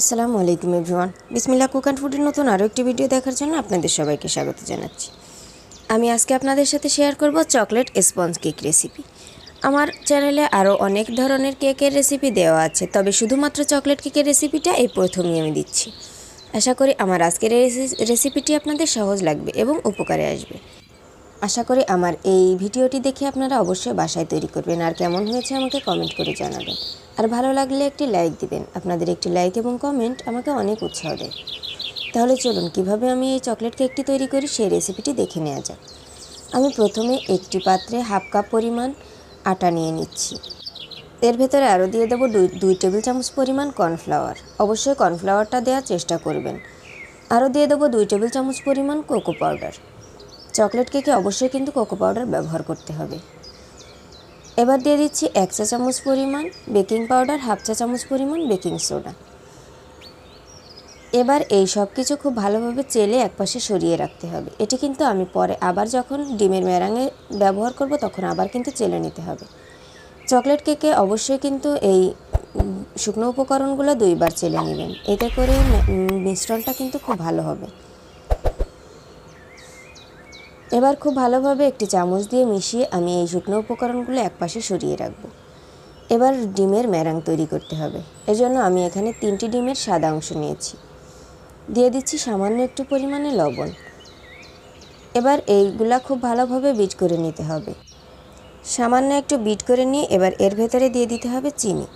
আসসালামু আলাইকুম everyone. Bismillah cook and ফুডের নতুন আরও একটি ভিডিও দেখার জন্য আপনাদের সবাইকে স্বাগত জানাচ্ছি। আমি আজকে আপনাদের সাথে শেয়ার করব চকলেট স্পঞ্জ কেক রেসিপি। আমার চ্যানেলে আরও অনেক ধরনের কেকের রেসিপি দেওয়া আছে, তবে শুধুমাত্র চকলেট কেকের রেসিপিটা এই প্রথমেই আমি দিচ্ছি। আশা করি আমার আজকের রেসিপিটি আপনাদের সহজ লাগবে এবং উপকারে আসবে। আশা করি আমার এই ভিডিওটি দেখে আপনারা অবশ্যই বাসায় তৈরি করবেন। আর কেমন হয়েছে আমাকে কমেন্ট করে জানাবেন। আর ভালো লাগলে একটি লাইক দিবেন। আপনাদের একটি লাইক এবং কমেন্ট আমাকে অনেক উৎসাহ দেয়। তাহলে চলুন, কীভাবে আমি এই চকলেট কেকটি তৈরি করি সেই রেসিপিটি দেখে নেওয়া যাক। আমি প্রথমে একটি পাত্রে হাফ কাপ পরিমাণ আটা নিয়ে নিচ্ছি। এর ভেতরে আরও দিয়ে দেবো দুই দুই টেবিল চামচ পরিমাণ কর্নফ্লাওয়ার অবশ্যই কর্নফ্লাওয়ারটা দেওয়ার চেষ্টা করবেন। আরও দিয়ে দেবো দুই টেবিল চামচ পরিমাণ কোকো পাউডার চকলেট কেকে অবশ্যই কিন্তু কোকো পাউডার ব্যবহার করতে হবে। এবার দিয়ে দিচ্ছি এক চা চামচ পরিমাণ বেকিং পাউডার, হাফ চা চামচ পরিমাণ বেকিং সোডা। এবার এই সব কিছু খুব ভালোভাবে চেলে একপাশে সরিয়ে রাখতে হবে। এটি কিন্তু আমি পরে আবার যখন ডিমের মেরাঙে ব্যবহার করব তখন আবার কিন্তু চেলে নিতে হবে। চকলেট কেকে অবশ্যই কিন্তু এই শুকনো উপকরণগুলো দুইবার চেলে নেবেন। এতে করে মিশ্রণটা কিন্তু খুব ভালো হবে। এবার খুব ভালোভাবে একটি চামচ দিয়ে মিশিয়ে আমি এই শুকনো উপকরণগুলো একপাশে সরিয়ে রাখব। এবার ডিমের ম্যারাং তৈরি করতে হবে। এজন্য আমি এখানে তিনটি ডিমের সাদা অংশ নিয়েছি। দিয়ে দিচ্ছি সামান্য একটু পরিমাণে লবণ। এবার এইগুলা খুব ভালোভাবে বিট করে নিতে হবে। সামান্য একটু বিট করে নিয়ে এবার এর ভেতরে দিয়ে দিতে হবে চিনি।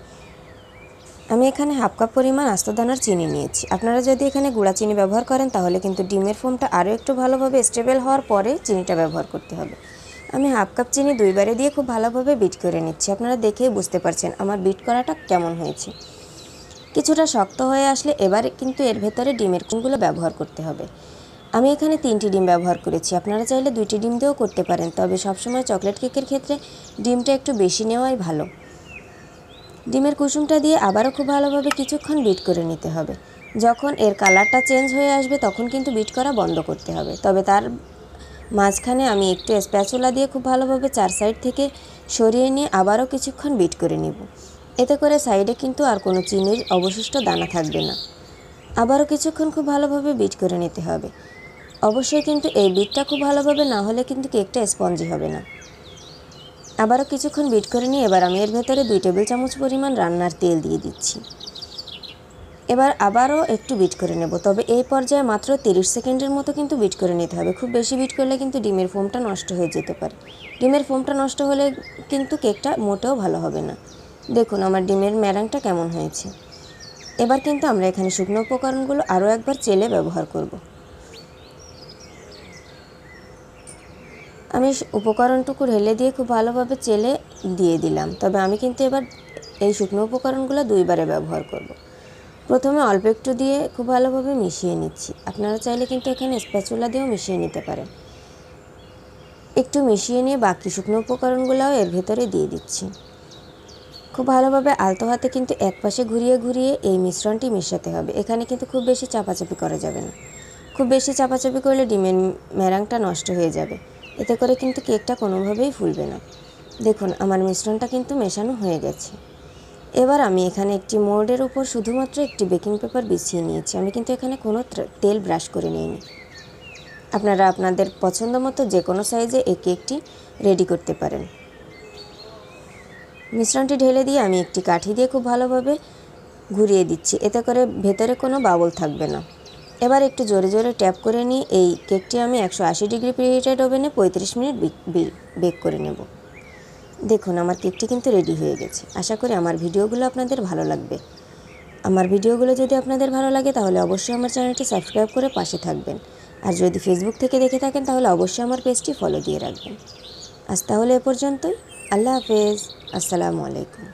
আমি এখানে হাফ কাপ পরিমাণ আস্ত দানার চিনি নিয়েছি। আপনারা যদি এখানে গুঁড়া চিনি ব্যবহার করেন, তাহলে কিন্তু ডিমের ফোমটা আরও একটু ভালোভাবে স্টেবল হওয়ার পরে চিনিটা ব্যবহার করতে হবে। আমি হাফ কাপ চিনি দুইবারে দিয়ে খুব ভালোভাবে বিট করে নিচ্ছি। আপনারা দেখেই বুঝতে পারছেন আমার বিট করাটা কেমন হয়েছে। কিছুটা শক্ত হয়ে আসলে এবারে কিন্তু এর ভেতরে ডিমের কুমগুলো ব্যবহার করতে হবে। আমি এখানে তিনটি ডিম ব্যবহার করেছি। আপনারা চাইলে দুইটি ডিম দিয়েও করতে পারেন, তবে সবসময় চকলেট কেকের ক্ষেত্রে ডিমটা একটু বেশি নেওয়াই ভালো। ডিমের কুসুমটা দিয়ে আবারও খুব ভালোভাবে কিছুক্ষণ বিট করে নিতে হবে। যখন এর কালারটা চেঞ্জ হয়ে আসবে, তখন কিন্তু বিট করা বন্ধ করতে হবে। তবে তার মাঝখানে আমি একটু স্প্যাচুলা দিয়ে খুব ভালোভাবে চার সাইড থেকে সরিয়ে নিয়ে আবারও কিছুক্ষণ বিট করে নিব। এতে করে সাইডে কিন্তু আর কোনো চিনির অবশিষ্ট দানা থাকবে না। আবারও কিছুক্ষণ খুব ভালোভাবে বিট করে নিতে হবে। অবশ্যই কিন্তু এই বিটটা খুব ভালোভাবে না হলে কিন্তু কেকটা স্পঞ্জি হবে না। আবারও কিছুক্ষণ বিট করে নিয়ে এবার আমি এর ভেতরে দুই টেবিল চামচ পরিমাণ রান্নার তেল দিয়ে দিচ্ছি। এবার আবারও একটু বিট করে নেব, তবে এই পর্যায়ে মাত্র তিরিশ সেকেন্ডের মতো কিন্তু বিট করে নিতে হবে। খুব বেশি বিট করলে কিন্তু ডিমের ফোমটা নষ্ট হয়ে যেতে পারে। ডিমের ফোমটা নষ্ট হলে কিন্তু কেকটা মোটেও ভালো হবে না। দেখুন আমার ডিমের ম্যারাংটা কেমন হয়েছে। এবার কিন্তু আমরা এখানে শুকনো উপকরণগুলো আরও একবার চেলে ব্যবহার করব। আমি উপকরণটুকু ঢেলে দিয়ে খুব ভালোভাবে চেলে দিয়ে দিলাম। তবে আমি কিন্তু এবার এই শুকনো উপকরণগুলো দুইবারে ব্যবহার করব। প্রথমে অল্প একটু দিয়ে খুব ভালোভাবে মিশিয়ে নিচ্ছি। আপনারা চাইলে কিন্তু এখানে স্প্যাচুলা দিয়েও মিশিয়ে নিতে পারেন। একটু মিশিয়ে নিয়ে বাকি শুকনো উপকরণগুলোও এর ভেতরে দিয়ে দিচ্ছি। খুব ভালোভাবে আলতো হাতে কিন্তু এক পাশে ঘুরিয়ে ঘুরিয়ে এই মিশ্রণটি মেশাতে হবে। এখানে কিন্তু খুব বেশি চাপাচাপি করা যাবে না। খুব বেশি চাপাচাপি করলে ডিমের ম্যারাংটা নষ্ট হয়ে যাবে। এতে করে কিন্তু কেকটা কোনোভাবেই ফুলবে না। দেখুন, আমার মিশ্রণটা কিন্তু মেশানো হয়ে গেছে। এবার আমি এখানে একটি মোল্ডের উপর শুধুমাত্র একটি বেকিং পেপার বিছিয়ে নিয়েছি। আমি কিন্তু এখানে কোনো তেল ব্রাশ করে নিইনি। আপনারা আপনাদের পছন্দ মতো যে কোনো সাইজে এই কেকটি রেডি করতে পারেন। মিশ্রণটি ঢেলে দিয়ে আমি একটি কাঠি দিয়ে খুব ভালোভাবে ঘুরিয়ে দিচ্ছি। এতে করে ভেতরে কোনো বাবল থাকবে না। এবার একটু জোরে জোরে ট্যাপ করে নিয়ে এই কেকটি আমি একশো আশি ডিগ্রি প্রিহিটেড ওভেনে পঁয়ত্রিশ মিনিট বেক করে নেব। দেখুন, আমার কেকটি কিন্তু রেডি হয়ে গেছে। আশা করি আমার ভিডিওগুলো আপনাদের ভালো লাগবে। আমার ভিডিওগুলো যদি আপনাদের ভালো লাগে, তাহলে অবশ্যই আমার চ্যানেলটি সাবস্ক্রাইব করে পাশে থাকবেন। আর যদি ফেসবুক থেকে দেখে থাকেন, তাহলে অবশ্যই আমার পেজটি ফলো দিয়ে রাখবেন। আজ তাহলে এ পর্যন্তই। আল্লাহ হাফেজ। আসসালামু আলাইকুম।